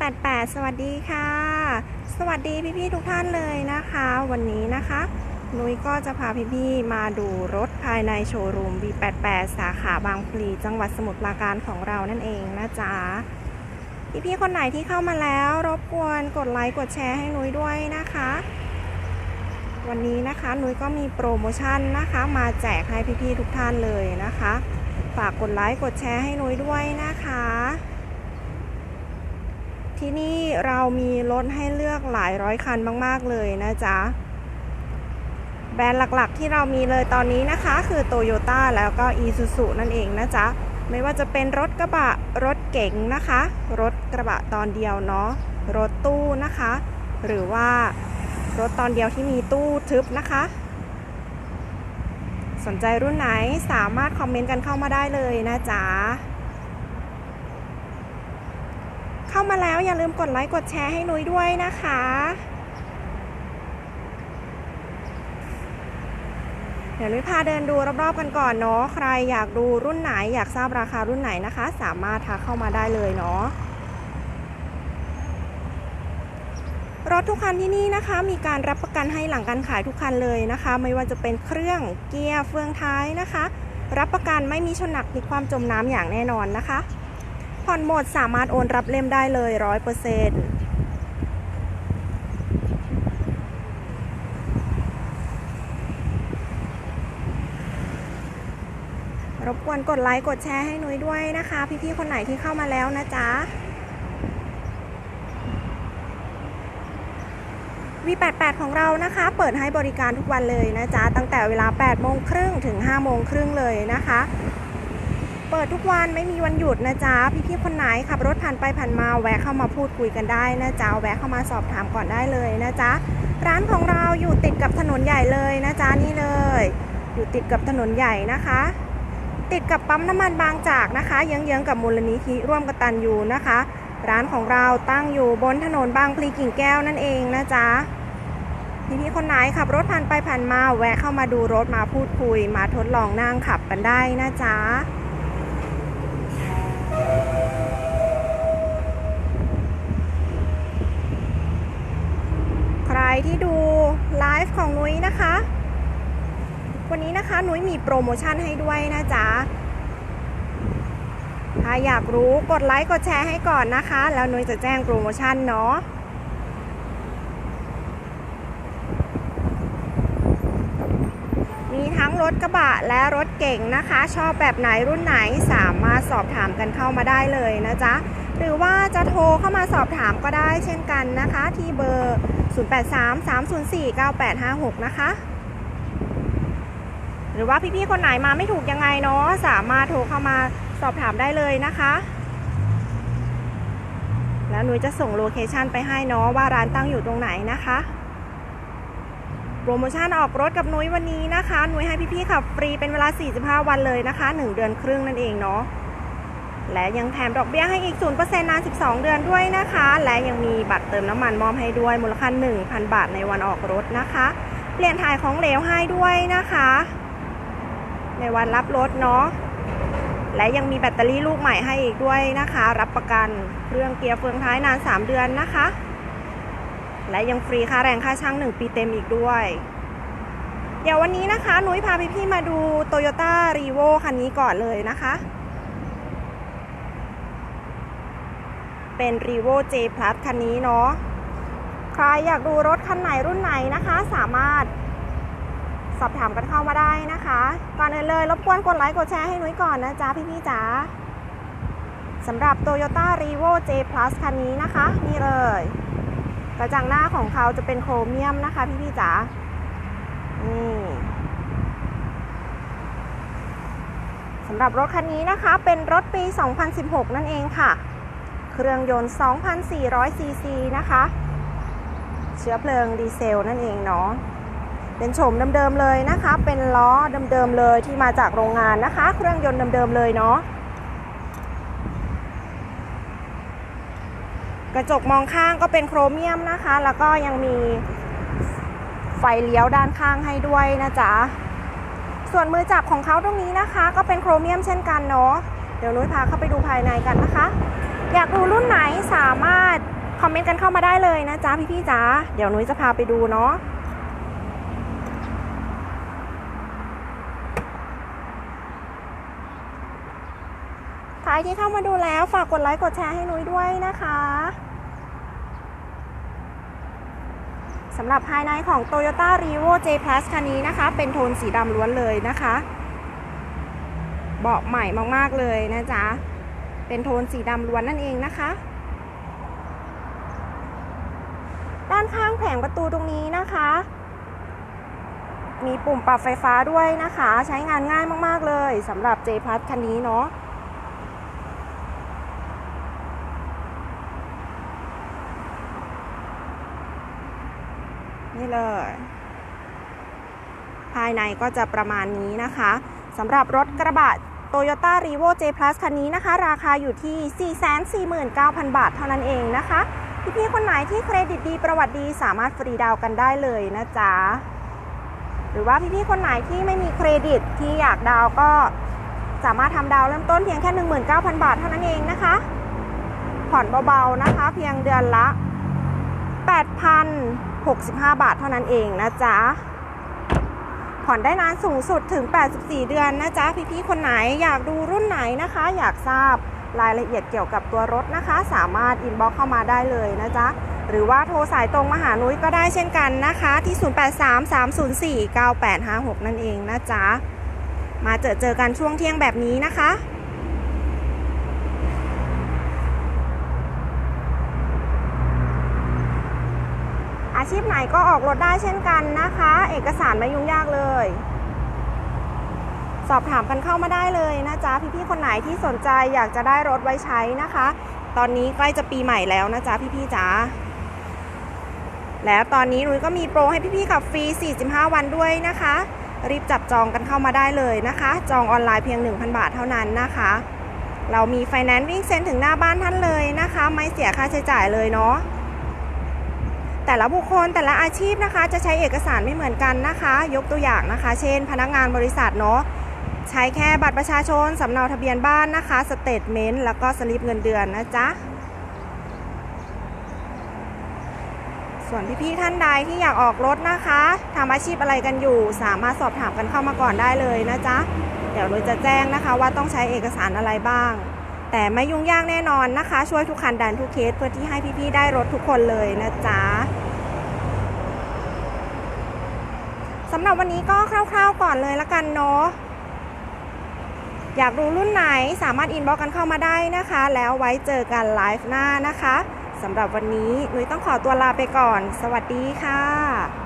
88 สวัสดีค่ะ สวัสดีพี่ๆทุกท่านเลยนะคะ วันนี้นะคะนุ้ยก็จะพาพี่ๆมาดูรถภายในโชว์รูม V88 สาขาบางพลีจังหวัดสมุทรปราการของเรานั่นเองนะจ๊ะพี่ๆคนไหนที่เข้ามาแล้วรบกวนกดไลค์กดแชร์ให้นุ้ยด้วยนะคะ วันนี้นะคะนุ้ยก็มีโปรโมชั่นนะคะ มาแจกให้พี่ๆทุกท่านเลยนะคะ ฝากกดไลค์กดแชร์ให้นุ้ยด้วยนะคะ ที่นี่เรามีรถให้เลือกหลายร้อยคันมากๆเลยนะจ๊ะ แบรนด์หลักๆที่เรามีเลยตอนนี้นะคะ คือ Toyota แล้วก็ Isuzu นั่นเองนะจ๊ะ ไม่ว่าจะเป็นรถกระบะรถเก๋งนะคะ รถกระบะตอนเดียวเนาะรถตู้นะคะ หรือว่ารถตอนเดียวที่มีตู้ทึบนะคะ สนใจรุ่นไหนสามารถคอมเมนต์กันเข้ามาได้เลยนะจ๊ะ เข้ามาแล้วอย่าลืมกดไลค์กดแชร์ให้นุ้ยด้วยนะคะ เดี๋ยวนุ้ยพาเดินดูรอบๆกันก่อนเนาะใครอยากดูรุ่นไหนอยากทราบราคารุ่นไหนนะคะ สามารถทักเข้ามาได้เลยเนาะรถทุกคันที่นี่นะคะมีการรับประกันให้หลังการขายทุกคันเลยนะคะ ไม่ว่าจะเป็นเครื่องเกียร์เฟืองท้ายนะคะ รับประกันไม่มีชนหนักมีความจมน้ำอย่างแน่นอนนะคะ ผ่อนหมดสามารถโอนรับเล่มได้เลยร้อยเปอร์เซ็นต์รบกวนกดไลค์กดแชร์ให้นุ้ยด้วยนะคะ พี่ๆคนไหนที่เข้ามาแล้วนะจ๊ะ V88 ของเรานะคะ เปิดให้บริการทุกวันเลยนะจ๊ะ ตั้งแต่เวลา8โมงครึ่งถึง5โมงครึ่งเลยนะคะ เปิดทุกวันไม่มีวันหยุดนะจ๊ะ พี่ๆคนไหนขับรถผ่านไปผ่านมาแวะเข้ามาพูดคุยกันได้นะจ๊ะแวะเข้ามาสอบถามก่อนได้เลยนะจ๊ะร้านของเราอยู่ติดกับถนนใหญ่เลยนะจ๊ะนี่เลย อยู่ติดกับถนนใหญ่นะคะ ติดกับปั๊มน้ำมันบางจากนะคะเยื้องๆกับมูลนิธิร่วมกตันยูนะคะ ร้านของเราตั้งอยู่บนถนนบางพลีกิ่งแก้วนั่นเองนะจ๊ะพี่ๆคนไหนขับรถผ่านไปผ่านมาแวะเข้ามาดูรถมาพูดคุย มาทดลองนั่งขับกันได้นะจ๊ะ ใครที่ดูไลฟ์ของนุ้ยนะคะ วันนี้นะคะนุ้ยมีโปรโมชั่นให้ด้วยนะจ๊ะถ้าอยากรู้กดไลค์กดแชร์ให้ก่อนนะคะ แล้วนุ้ยจะแจ้งโปรโมชั่นเนาะมีทั้งรถกระบะและรถเก่งนะคะ ชอบแบบไหนรุ่นไหนสามารถสอบถามกันเข้ามาได้เลยนะจ๊ะ หรือว่าจะโทรเข้ามาสอบถามก็ได้เช่นกันนะคะ ที่เบอร์ 0833049856 นะคะ หรือว่าพี่ๆคนไหนมาไม่ถูกยังไงเนาะสามารถโทรเข้ามาสอบถามได้เลยนะคะ แล้วหนูจะส่งโลเคชันไปให้เนาะว่าร้านตั้งอยู่ตรงไหนนะคะโปรโมชั่นออกรถกับนุ้ยวันนี้นะคะ นุ้ยให้พี่ๆขับฟรีเป็นเวลา 45 วันเลยนะคะ 1 เดือนครึ่งนั่นเองเนาะ และยังแถมดอกเบี้ยให้อีก 0%นาน 12 เดือนด้วยนะคะ และยังมีบัตรเติมน้ำมันมอบให้ด้วยมูลค่า 1,000 บาทในวันออกรถนะคะ เปลี่ยนถ่ายของเหลวให้ด้วยนะคะ ในวันรับรถเนาะ และยังมีแบตเตอรี่ลูกใหม่ให้อีกด้วยนะคะ รับประกันเครื่องเกียร์เฟืองท้ายนาน 3 เดือนนะคะ และยังฟรีค่าแรงค่าช่าง 1 ปีเต็มอีกด้วยเดี๋ยววันนี้นะคะ นุ้ยพาพี่ๆมาดู Toyota r e v o คันนี้ก่อนเลยนะคะ เป็น r e v o J Plus คันนี้เนาะ ใครอยากดูรถคันไหนรุ่นไหนนะคะ สามารถสอบถามกันเข้ามาได้นะคะ ก่อนอื่นเลยรบกวนกดไลค์กดแชร์ให้นุ้ยก่อนนะจ๊ะพี่ๆจ๋าสำหรับ Toyota r e v o J Plus คันนี้นะคะ นี่เลย กระจังหน้าของเขาจะเป็นโครเมียมนะคะพี่พี่ๆจ๋านี่สำหรับรถคันนี้นะคะ เป็นรถปี 2016 นั่นเองค่ะ เครื่องยนต์ 2,400 ซีซีนะคะ เชื้อเพลิงดีเซลนั่นเองเนาะ เป็นโฉมเดิมๆเลยนะคะ เป็นล้อเดิมๆเลยที่มาจากโรงงานนะคะ เครื่องยนต์เดิมๆเลยเนาะ กระจกมองข้างก็เป็นโครเมียมนะคะ แล้วก็ยังมีไฟเลี้ยวด้านข้างให้ด้วยนะจ๊ะ ส่วนมือจับของเขาตรงนี้นะคะ ก็เป็นโครเมียมเช่นกันเนาะ เดี๋ยวนุ้ยพาเข้าไปดูภายในกันนะคะ อยากดูรุ่นไหนสามารถคอมเมนต์กันเข้ามาได้เลยนะจ๊ะพี่ๆจ๋าเดี๋ยวนุ้ยจะพาไปดูเนาะใครที่เข้ามาดูแล้วฝากกดไลค์กดแชร์ให้นุ้ยด้วยนะคะสำหรับภายในของ Toyota r e v o J Plus คันนี้นะคะ เป็นโทนสีดำล้วนเลยนะคะ เบาะใหม่มาก ๆ เลยนะจ๊ะ เป็นโทนสีดำล้วนนั่นเองนะคะ ด้านข้างแผงประตูตรงนี้นะคะ มีปุ่มปรับไฟฟ้าด้วยนะคะ ใช้งานง่ายมากๆเลยสำหรับ J Plus คันนี้เนาะนี่เลย ภายในก็จะประมาณนี้นะคะสำหรับรถกระบะ Toyota r e v o J Plus คันนี้นะคะ ราคาอยู่ที่ 449,000 บาทเท่านั้นเองนะคะพี่ๆคนไหนที่เครดิตดีประวัติดีสามารถฟรีดาวกันได้เลยนะจ๊ะ หรือว่าพี่ๆคนไหนที่ไม่มีเครดิตที่อยากดาวก็สามารถทำดาวเริ่มต้นเพียงแค่ 19,000 บาทเท่านั้นเองนะคะ ผ่อนเบาๆนะคะ เพียงเดือนละ 8,065 บาทเท่านั้นเองนะจ๊ะ ผ่อนได้นานสูงสุดถึง 84 เดือนนะจ๊ะ พี่ๆ คนไหนอยากดูรุ่นไหนนะคะ อยากทราบรายละเอียดเกี่ยวกับตัวรถนะคะ สามารถอินบ็อกเข้ามาได้เลยนะจ๊ะ หรือว่าโทรสายตรงมาหานุ้ยก็ได้เช่นกันนะคะ ที่ 0833049856 นั่นเองนะจ๊ะ มาเจอเจอกันช่วงเที่ยงแบบนี้นะคะ ชีพไหนก็ออกรถได้เช่นกันนะคะ เอกสารไม่ยุ่งยากเลย สอบถามกันเข้ามาได้เลยนะจ๊ะพี่ๆคนไหนที่สนใจอยากจะได้รถไว้ใช้นะคะ ตอนนี้ใกล้จะปีใหม่แล้วนะจ๊ะพี่ๆจ๋าแล้วตอนนี้นุ้ยก็มีโปรให้พี่ๆขับฟรี 45 วันด้วยนะคะ รีบจับจองกันเข้ามาได้เลยนะคะ จองออนไลน์เพียง 1,000 บาทเท่านั้นนะคะ เรามีไฟแนนซ์วิ่งเซ็นถึงหน้าบ้านท่านเลยนะคะ ไม่เสียค่าใช้จ่ายเลยเนาะ แต่ละบุคคลแต่ละอาชีพนะคะ จะใช้เอกสารไม่เหมือนกันนะคะ ยกตัวอย่างนะคะ เช่น พนักงานบริษัทเนาะใช้แค่บัตรประชาชน สำเนาทะเบียนบ้านนะคะสเตทเมนต์แล้วก็สลิปเงินเดือนนะจ๊ะส่วนพี่ๆท่านใดที่อยากออกรถนะคะทำอาชีพอะไรกันอยู่ สามารถสอบถามกันเข้ามาก่อนได้เลยนะจ๊ะ เดี๋ยวเราจะแจ้งนะคะว่าต้องใช้เอกสารอะไรบ้าง แต่ไม่ยุ่งยากแน่นอนนะคะ ช่วยทุกคันดันทุกเคสเพื่อที่ให้พี่ๆได้รถทุกคนเลยนะจ๊ะสำหรับวันนี้ก็คร่าวๆก่อนเลยละกันเนาะอยากดูรุ่นไหนสามารถอินบ็อกกันเข้ามาได้นะคะ แล้วไว้เจอกันไลฟ์หน้านะคะสำหรับวันนี้นุ้ยต้องขอตัวลาไปก่อน สวัสดีค่ะ